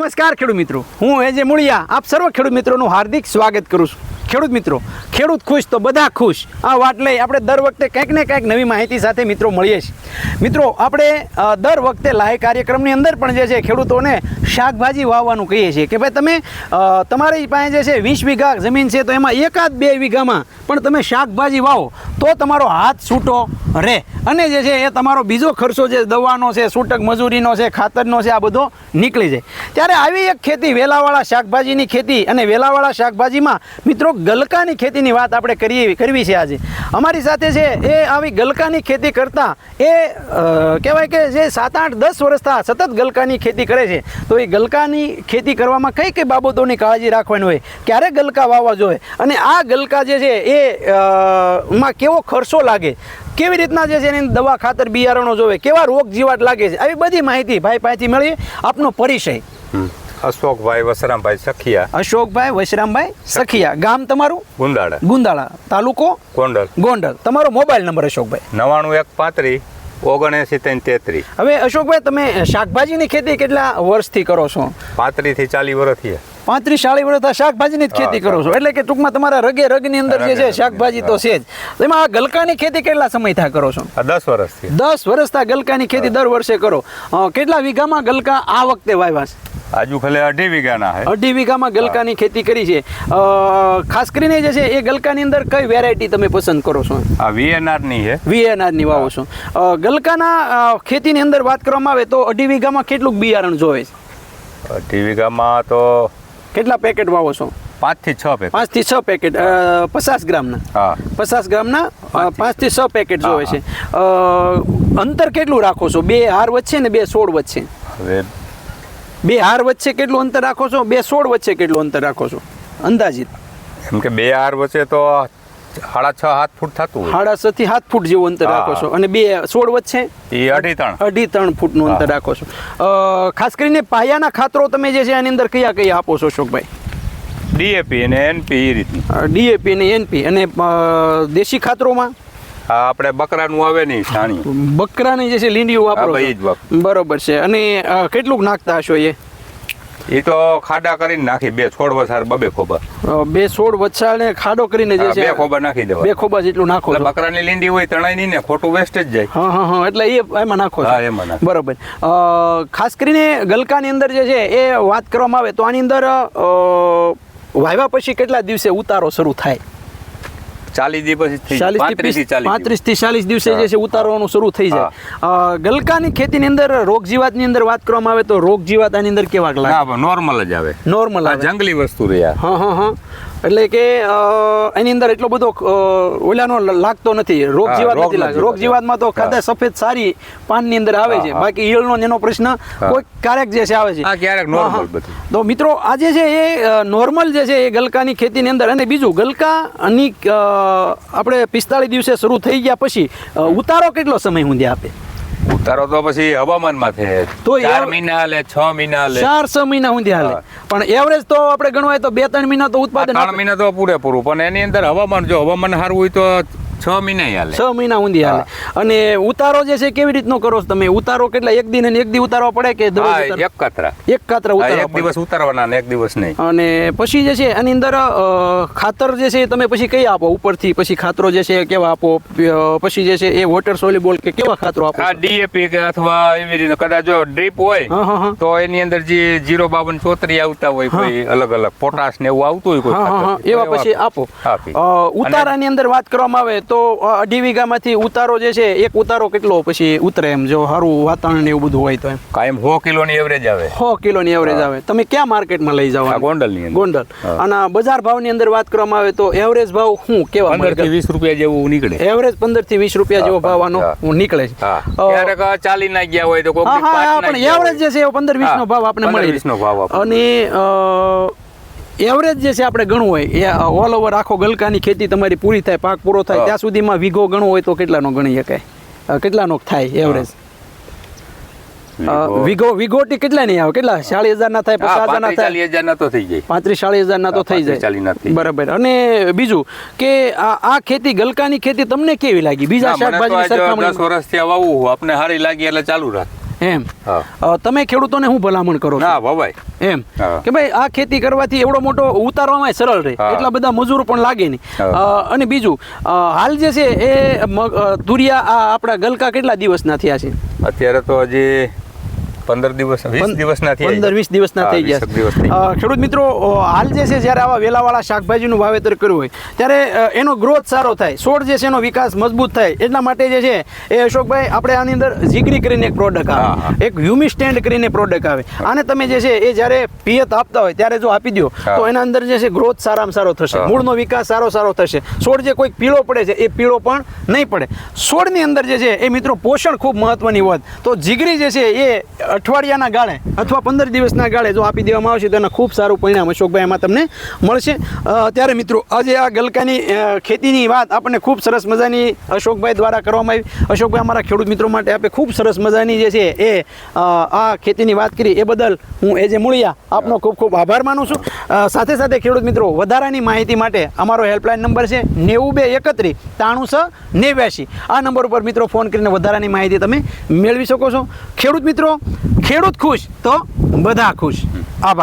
નમસ્કાર ખેડૂત મિત્રો. હું એજે મુળિયા. આપ સર્વ ખેડૂત મિત્રોનું હાર્દિક સ્વાગત કરું છું. ખેડૂત મિત્રો, ખેડૂત ખુશ તો બધા ખુશ. આ વાત લઈ આપણે દર વખતે કંઈક ને કંઈક નવી માહિતી સાથે મિત્રો મળીએ છીએ. મિત્રો, આપણે દર વખતે લાઈવ કાર્યક્રમની અંદર પણ જે છે ખેડૂતોને શાકભાજી વાવવાનું કહીએ છીએ કે ભાઈ તમે તમારી પાસે જે છે વીસ વીઘા જમીન છે તો એમાં એકાદ બે વીઘામાં પણ તમે શાકભાજી વાવો. તો તમારો હાથ છૂટો રહે અને જે છે, એ તમારો બીજો ખર્ચો જે દવાનો છે છૂટક મજૂરીનો છે, ખાતરનો છે, આ બધો નીકળી જાય. ત્યારે આવી એક ખેતી, વેલાવાળા શાકભાજીની ખેતી અને વેલાવાળા શાકભાજીમાં મિત્રો ગલકાની ખેતીની વાત આપણે કરીએ, કરવી છે આજે. અમારી સાથે છે એ આવી ગલકાની ખેતી કરતાં એ કહેવાય કે જે સાત આઠ દસ વર્ષથી આ સતત ગલકાની ખેતી કરે છે. તો એ ગલકાની ખેતી કરવામાં કઈ કઈ બાબતોની કાળજી રાખવાની હોય? ક્યારે ગલકા વાવવા જોઈએ? અને આ ગલકા જે છે, એ માં કેવો ખર્ચો લાગે? કેવી રીતના જે છે એની દવા ખાતર બિયારણો જોવે? કેવા રોગ જીવાત લાગે છે? આવી બધી માહિતી ભાઈ પાસેથી મળી આપનો પરિચય. અશોકભાઈ વસરામભાઈ સખિયા. અશોકભાઈ વશરામભાઈ સખિયા. ગામ તમારું? ગુંદાળા. ગુંદાળા. તાલુકો? ગોંડલ. ગોંડલ. તમારો મોબાઈલ નંબર અશોકભાઈ. નવાણું એક પાંત્રીસ ઓગણએસી ત્રણ તેત્રીસ હવે અશોકભાઈ તમે શાકભાજીની ખેતી કેટલા વર્ષથી કરો છો? પાંત્રીસથી ચાલીસ વર્ષ થયા. પાંત્રીસ ચાલીસ વર્ષ શાકભાજીની જ ખેતી કરો છો. એટલે કે ટૂંકમાં તમારા રગે રગની અંદર જે છે શાકભાજી તો છે જ. એમાં આ ગલકાની ખેતી કેટલા સમય થયા કરો છો? આ દસ વર્ષ થયા. દસ વર્ષથી ગલકાની ખેતી દર વર્ષે કરો. કેટલા વીઘામાં ગલકા આ વખતે વાવ્યા છે? આજુ ખાલી અઢી વીઘાના છે. અઢી વીઘામાં ગલકાની ખેતી કરી છે. ખાસ કરીને જે છે એ ગલકાની અંદર કઈ વેરાયટી તમે પસંદ કરો છો? આ વીએનઆરની છે. વીએનઆરની વાવો છો. ગલકાના ખેતીની અંદર વાત કરવામાં આવે તો અઢી વીઘામાં કેટલું બિયારણ જોવે છે? અઢી વીઘામાં તો કેટલા પેકેટ વાવો છો? પાંચથી છ પેકેટ પાંચથી છ પેકેટ પચાસ ગ્રામના? હા. પચાસ ગ્રામના. પાંચથી છ. પેકેટ જોવે છે. અંતર કેટલું રાખો છો? બે હાર વચ્ચે ને બે સોળ વચ્ચે? હવે બે હાર વચ્ચે કેટલું અંતર રાખો છો? બે સોળ વચ્ચે કેટલું અંતર રાખો છો? અંદાજિત. એમ કે બે હાર વચ્ચે તો સાડા છ સાત ફૂટ થતું સાડા છ થી સાત ફૂટ જેવું અંતર રાખો છો. અને બે સોળ વચ્ચે? એ અઢી ત્રણ. અઢી ત્રણ ફૂટનું અંતર રાખો છો. ખાસ કરીને પાયાના ખાતરો તમે જે છે એની અંદર કયા કયા આપો છો અશોકભાઈ? ડીએપી અને એનપી એ રીતનું. ડીએપી અને એનપી. અને દેશી ખાતરોમાં? આપણે બકરાનું આવે નહીં સાણી બકરાની જે છે લીંડીઓ વાપરો. બરોબર છે. અને કેટલુંક નાખતા હશો એ? એ તો ખાડા કરીને નાખી બે છોડ વસાર બબે ખોબા. બે છોડ વચ્ચાને ખાડો કરીને જે છે બે ખોબા નાખી દેવા. બે ખોબા જેટલું નાખો એટલે બકરાની લીંડી હોય તણાઈ નહીં ને ખોટું વેસ્ટ જ જાય. હા હા હા એટલે એ એમાં નાખો હા, એમાં નાખો. બરોબર. ખાસ કરીને ગલકાની અંદર જે છે એ વાત કરવામાં આવે તો આની અંદર વાવ્યા પછી કેટલા દિવસે ઉતારો શરૂ થાય? ચાલીસ દિવસ ચાલીસ પાંત્રીસથી ચાલીસ દિવસે જે છે ઉતારવાનું શરૂ થઈ જાય. ગલકાની ખેતીની અંદર રોગ જીવાતની અંદર વાત કરવામાં આવે તો રોગ જીવાત આની અંદર કેવા લાગે? નોર્મલ જ આવે. નોર્મલ જંગલી વસ્તુ રહ્યા. હા હા હા. એટલે કે એની અંદર એટલો બધો ઓલાનો લાગતો નથી. રોગ જીવાત નથી લાગતો. રોગ જીવાતમાં તો ખાધા સફેદ સારી પાનની અંદર આવે છે. બાકી ઈયળનો ને એનો પ્રશ્ન કોઈ ક્યારેક જે છે આવે છે. ક્યારેક. બધું. તો મિત્રો આજે છે એ નોર્મલ જે છે એ ગલકાની ખેતીની અંદર અને બીજું ગલકાની આપણે પિસ્તાળીસ દિવસે શરૂ થઈ ગયા પછી ઉતારો કેટલો સમય સુધી આપે? ઉતારો તો પછી હવામાનમાં થાય તો ચાર મહિના હાલે છ મહિના હાલે. ચાર છ મહિના સુધી હાલે. પણ એવરેજ તો આપણે ગણવાય તો બે ત્રણ મહિના તો ઉત્પાદન ત્રણ મહિના તો પૂરેપૂરું. પણ એની અંદર હવામાન જો હવામાન સારું હોય તો છ મહિના હાલે. છ મહિના ઊંધી હાલે. અને ઉતારો જે છે કેવી રીતનો કરો છો તમે? ઉતારો કેટલા? એક દિન અને એક દી ઉતારવા પડે કે દરરોજ એક કાતરા. એક કાતરા ઉતારવા એક દિવસ ઉતારવાના અને એક દિવસ નહીં. અને પછી જે છે એની અંદર ખાતર જે છે તમે પછી કઈ આપો? ઉપરથી પછી ખાતરો જે છે કેવા આપો? પછી જે છે એ વોટર સોલ્યુબલ કે કેવા ખાતરો આપો આ ડીએપી કે અથવા એવી રીતે કદાચ જો ડ્રીપ હોય તો એની અંદર જે જીરો બાવન ચોતરી આવતા હોય કોઈ અલગ અલગ. પોટાશ ને એવું આવતું હોય કોઈ. એવા પછી આપો. ઉતારાની અંદર વાત કરવામાં આવે તો અઢી વીઘામાંથી ઉતારો જે છે એક ઉતારો કેટલો પછી ઉતરે એમ? જો સારું વાતાવરણ એવું બધું હોય તો એમ. કાયમ સો કિલોની એવરેજ આવે. સો કિલોની એવરેજ આવે. તમે ક્યાં માર્કેટમાં લઈ જાઓ આ આને? ગોંડલની ગોંડલ. અને બજાર ભાવની અંદર વાત કરવામાં આવે તો એવરેજ ભાવ શું કેવા પંદરથી વીસ રૂપિયા જેવું નીકળે. એવરેજ પંદરથી વીસ રૂપિયા જેવો હા, ભાવ આનો નીકળે છે. ચાલી ના ગયા હોય તો હા હા હા એવરેજ જે છે એ પંદર વીસ નો ભાવ આપણે 15 મળી વીસ નો ભાવ. અને એવરેજ જે છે આપણે ગણવું હોય એ ઓલ ઓવર આખો ગલકાની ખેતી તમારી પૂરી થાય પાક પૂરો થાય. ત્યાં સુધીમાં વીઘો ગણવો હોય તો કેટલાનો ગણી શકાય? કેટલાનો થાય એવરેજ વીઘો- વીઘો વીઘોટી કેટલા નહીં આવે? કેટલા? ચાલીસ હજાર ના થાય પચાસ હજાર ના થાય હજાર ના તો થઈ જાય. પાંત્રીસ ચાલીસ હજાર ના તો થઈ જાય. બરાબર. અને બીજું કે આ આ ખેતી ગલકાની ખેતી તમને કેવી લાગી? બીજા દસ સરખામણી વર્ષથી આવું આપને સારી લાગી એટલે ચાલુ રાખ. એમ. તમે ખેડૂતોને શું ભલામણ કરો ના વવાય એમ. કે ભાઈ આ ખેતી કરવાથી એવડો મોટો ઉતારવામાં સરળ રહે. એટલા બધા મજૂરો પણ લાગે નહીં. અને બીજું હાલ જે છે એ તુરિયા આ આપણા ગલકા કેટલા દિવસના થયા છે? અત્યારે તો હજી પંદર દિવસ વીસ દિવસના પંદર વીસ દિવસના થઈ ગયા ખેડૂત મિત્રો હાલ જે છે જ્યારે આવા વેલાવાળા શાકભાજીનું વાવેતર કર્યું હોય ત્યારે એનો ગ્રોથ સારો થાય. છોડ જે છે એનો વિકાસ મજબૂત થાય. એટલા માટે જે છે એ અશોકભાઈ આપણે આની અંદર જીગરી કરીને એક પ્રોડક્ટ આવે. એક હ્યુમી સ્ટેન્ડ કરીને પ્રોડક્ટ આવે. આને તમે જે છે એ જ્યારે પિયત આપતા હોય ત્યારે જો આપી દો તો એના અંદર જે છે ગ્રોથ સારામાં સારો થશે. મૂળનો વિકાસ સારો સારો થશે. છોડ જે કોઈક પીળો પડે છે એ પીળો પણ નહીં પડે. છોડની અંદર જે છે એ મિત્રો પોષણ ખૂબ મહત્વની વાત તો જીગરી જે છે એ અઠવાડિયાના ગાળે અથવા પંદર દિવસના ગાળે જો આપી દેવામાં આવશે તો એના ખૂબ સારું પરિણામ અશોકભાઈ એમાં તમને મળશે. અત્યારે ત્યારે મિત્રો, આજે આ ગલકાની ખેતીની વાત આપણને ખૂબ સરસ મજાની અશોકભાઈ દ્વારા કરવામાં આવી. અશોકભાઈ, અમારા ખેડૂત મિત્રો માટે આપે ખૂબ સરસ મજાની જે છે એ આ ખેતીની વાત કરી. એ બદલ હું એ જે મૂળિયા, આપનો ખૂબ ખૂબ આભાર માનું છું. સાથે સાથે ખેડૂત મિત્રો, વધારાની માહિતી માટે અમારો હેલ્પલાઇન નંબર છે નેવું બે એકત્રીસ ત્રાણું છ નેવ્યાસી આ નંબર ઉપર મિત્રો ફોન કરીને વધારાની માહિતી તમે મેળવી શકો છો. ખેડૂત મિત્રો ખેડૂત ખુશ તો બધા ખુશ. આભાર.